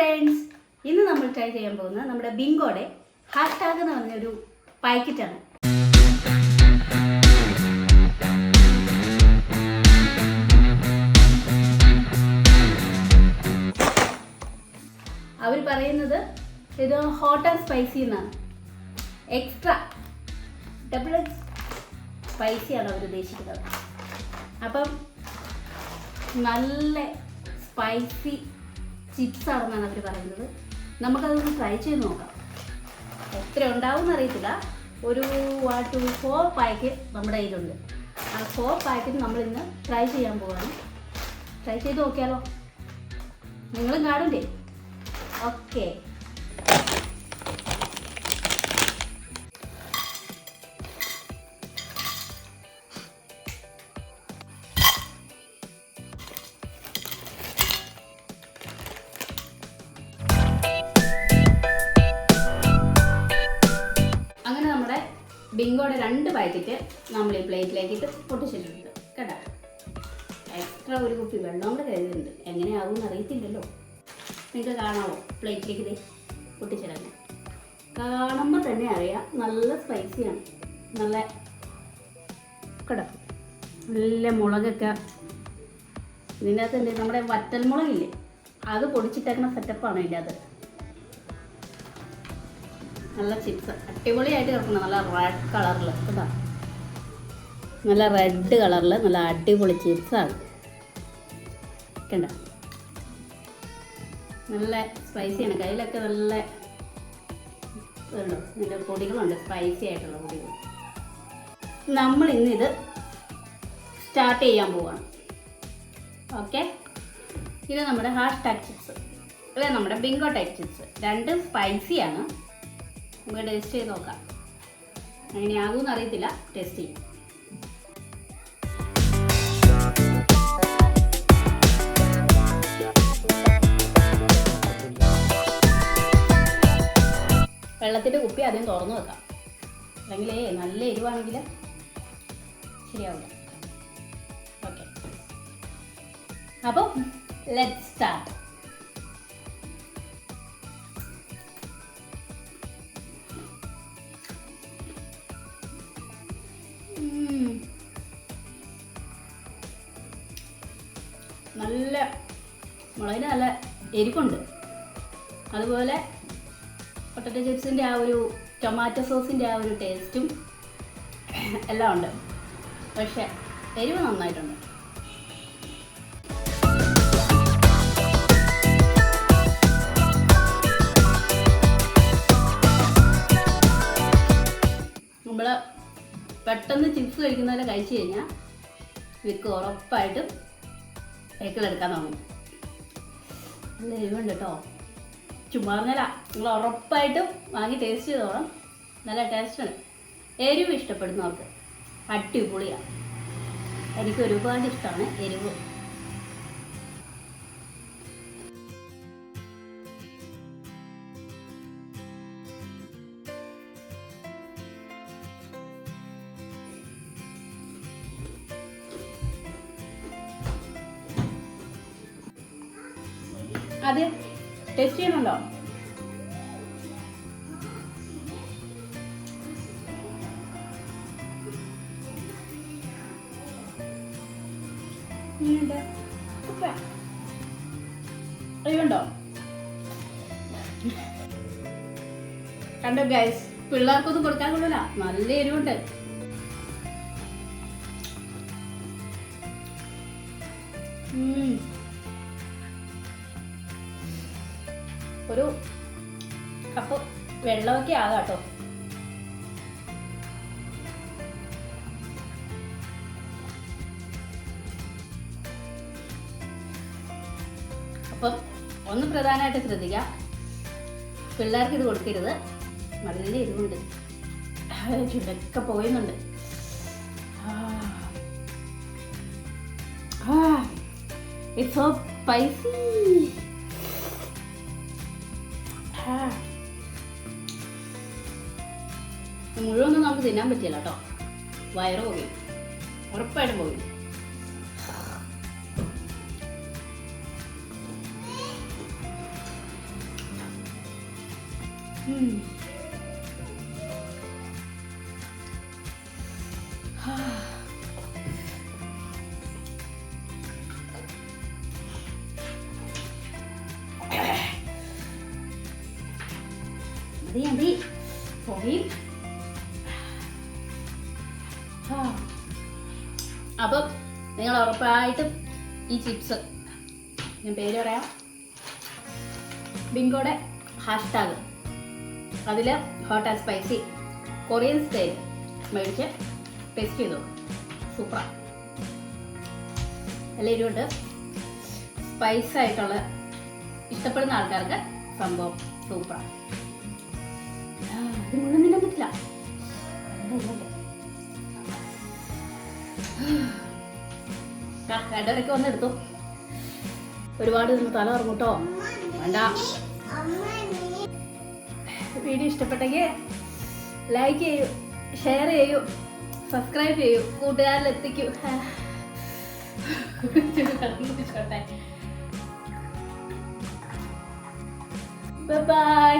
Friends ഇന്ന് നമ്മൾ try ചെയ്യാൻ പോകുന്നത് നമ്മുടെ ബിങ്കോടെ ഹാഷ്ടാഗ് എന്ന് പറഞ്ഞൊരു പാക്കറ്റാണ്. അവർ പറയുന്നത് ഇത് ഹോട്ട് ആൻഡ് സ്പൈസി എന്നാണ്. എക്സ്ട്രാ ഡബിൾ സ്പൈസിയാണ് അവർ ഉദ്ദേശിക്കുന്നത്. അപ്പം നല്ല സ്പൈസി ചിപ്സ് ആണെന്നാണ് അവർ പറയുന്നത്. നമുക്കതൊന്ന് ട്രൈ ചെയ്ത് നോക്കാം. എത്ര ഉണ്ടാവും എന്നറിയത്തില്ല ഒരു വൺ ടു ഫോർ പായ്ക്ക് നമ്മുടെ കയ്യിലുണ്ട്. ആ ഫോർ നമ്മൾ ഇന്ന് ട്രൈ ചെയ്യാൻ പോവാണ്. ട്രൈ ചെയ്ത് നോക്കിയാലോ? നിങ്ങളും കാണില്ലേ ഓക്കെ ബിങ്കോയുടെ രണ്ട് പാക്കറ്റ് നമ്മൾ ഈ പ്ലേറ്റിലേക്ക് ഇട്ട് പൊട്ടിച്ചിട്ടുണ്ട്. കേട്ടോ? എക്സ്ട്രാ ഒരു കുപ്പി വെള്ളം കൂടെ കരുതുന്നുണ്ട്. എങ്ങനെയാകും എന്ന് അറിയത്തില്ലല്ലോ. നിങ്ങൾക്ക് കാണാമോ പ്ലേറ്റിലേക്ക് ഇത് പൊട്ടിച്ചിടന്നെ കാണുമ്പോൾ തന്നെ അറിയാം നല്ല സ്പൈസിയാണ് നല്ല കിടക്കും നല്ല മുളകൊക്കെ. ഇതിന്റെ അകത്ത് നമ്മുടെ വറ്റൽ മുളകില്ലേ അത് പൊടിച്ചിട്ടേക്കുന്ന സെറ്റപ്പാണ് ഇതിന്റെ അകത്ത് നല്ല ചിപ്സ് അടിപൊളിയായിട്ട് കിടക്കുന്നത് നല്ല റെഡ് കളറിൽ കേട്ടോ നല്ല റെഡ് കളറിൽ നല്ല അടിപൊളി ചിപ്സാണ് കണ്ട? നല്ല സ്പൈസിയാണ് കയ്യിലൊക്കെ നല്ല നല്ല പൊടികളുണ്ട്. സ്പൈസി ആയിട്ടുള്ള പൊടികൾ. നമ്മൾ ഇന്നിത് സ്റ്റാർട്ട് ചെയ്യാൻ പോവാണ്. ഓക്കെ ഇത് നമ്മുടെ ഹാഷ് ടാക് ചിപ്സ് ഇത് നമ്മുടെ ബിങ്കോ ടൈപ്പ് ചിപ്സ് രണ്ടും സ്പൈസിയാണ് നമുക്ക് ടേസ്റ്റ് ചെയ്ത് നോക്കാം. എങ്ങനെയാകുമെന്ന് അറിയത്തില്ല. ടേസ്റ്റ് ചെയ്യും. വെള്ളത്തിന്റെ കുപ്പി ആദ്യം തുറന്നു വെക്കാം. അല്ലെങ്കിൽ നല്ല എരിവാണെങ്കിൽ ശരിയാവില്ല. ഓക്കെ അപ്പോൾ ലെറ്റ് സ്റ്റാർട്ട് മുളകിന് നല്ല എരിപ്പുണ്ട്. അതുപോലെ പൊട്ടറ്റോ ചിപ്സിന്റെ ആ ഒരു ടൊമാറ്റോ സോസിന്റെ ആ ഒരു ടേസ്റ്റും എല്ലാം ഉണ്ട്. പക്ഷേ എരിവ് നന്നായിട്ടുണ്ട്. നമ്മൾ പെട്ടെന്ന് ചിപ്സ് കഴിക്കുന്നവരെ കഴിച്ചു കഴിഞ്ഞാൽ വിക്ക് ഉറപ്പായിട്ടും സൈക്കിളെടുക്കാൻ തുടങ്ങും. നല്ല എരിവുണ്ട് കേട്ടോ ചുമ്മാ പറഞ്ഞല്ല നിങ്ങൾ ഉറപ്പായിട്ടും വാങ്ങി ടേസ്റ്റ് ചെയ്തോളാം നല്ല ടേസ്റ്റാണ് എരിവ് ഇഷ്ടപ്പെടുന്നവർക്ക് അടിപൊളിയാണ് എനിക്ക് ഒരുപാട് ഇഷ്ടമാണ് എരിവ്. അത് ടേസ്റ്റ് ചെയ്യണുണ്ടോ അറിയുണ്ടോ കണ്ടോ? ഗൈസ് പിള്ളേർക്കൊന്നും കൊടുക്കാൻ കൊള്ളില്ല നല്ല എരിവുണ്ട്. ഉം. ഒരു കപ്പ് വെള്ളമൊക്കെ ആകാം കേട്ടോ അപ്പം ഒന്ന് പ്രധാനമായിട്ട് ശ്രദ്ധിക്കുക പിള്ളേർക്ക് ഇത് കൊടുക്കരുത്. നല്ല എരിവുണ്ട്. ചുണ്ടൊക്കെ പോയുന്നുണ്ട്. ഇറ്റ്സ് സോ സ്പൈസി ค่ะ മുഴുവനൊന്നും നമുക്ക് തിന്നാൻ പറ്റില്ല കേട്ടോ. വയറ് പോകി ഉറപ്പായിട്ടും പോകും ഉം. മതി മതി പോയി അപ്പം നിങ്ങൾ ഉറപ്പായിട്ടും ഈ ചിപ്സ് ഞാൻ പേര് പറയാം ബിങ്കോടെ ഹാഷ്ടാഗ് അതിൽ hot and spicy Korean style മേടിച്ച് ടേസ്റ്റ് ചെയ്തു സൂപ്പർ നല്ല എരിവുണ്ട് സ്പൈസായിട്ടുള്ള ഇഷ്ടപ്പെടുന്ന ആൾക്കാർക്ക് സംഭവം സൂപ്പറാണ് ഇത് മുഴുവൻ തിന്നാൻ പറ്റില്ല ആ, രണ്ടുപേരൊക്കെ വന്ന് ഒരുപാട് തല ഇറങ്ങൂട്ടോ വേണ്ട. വീഡിയോ ഇഷ്ടപ്പെട്ടെങ്കിൽ ലൈക്ക് ചെയ്യൂ ഷെയർ ചെയ്യൂ സബ്സ്ക്രൈബ് ചെയ്യൂ കൂട്ടുകാരിൽ എത്തിക്കൂ. ബൈ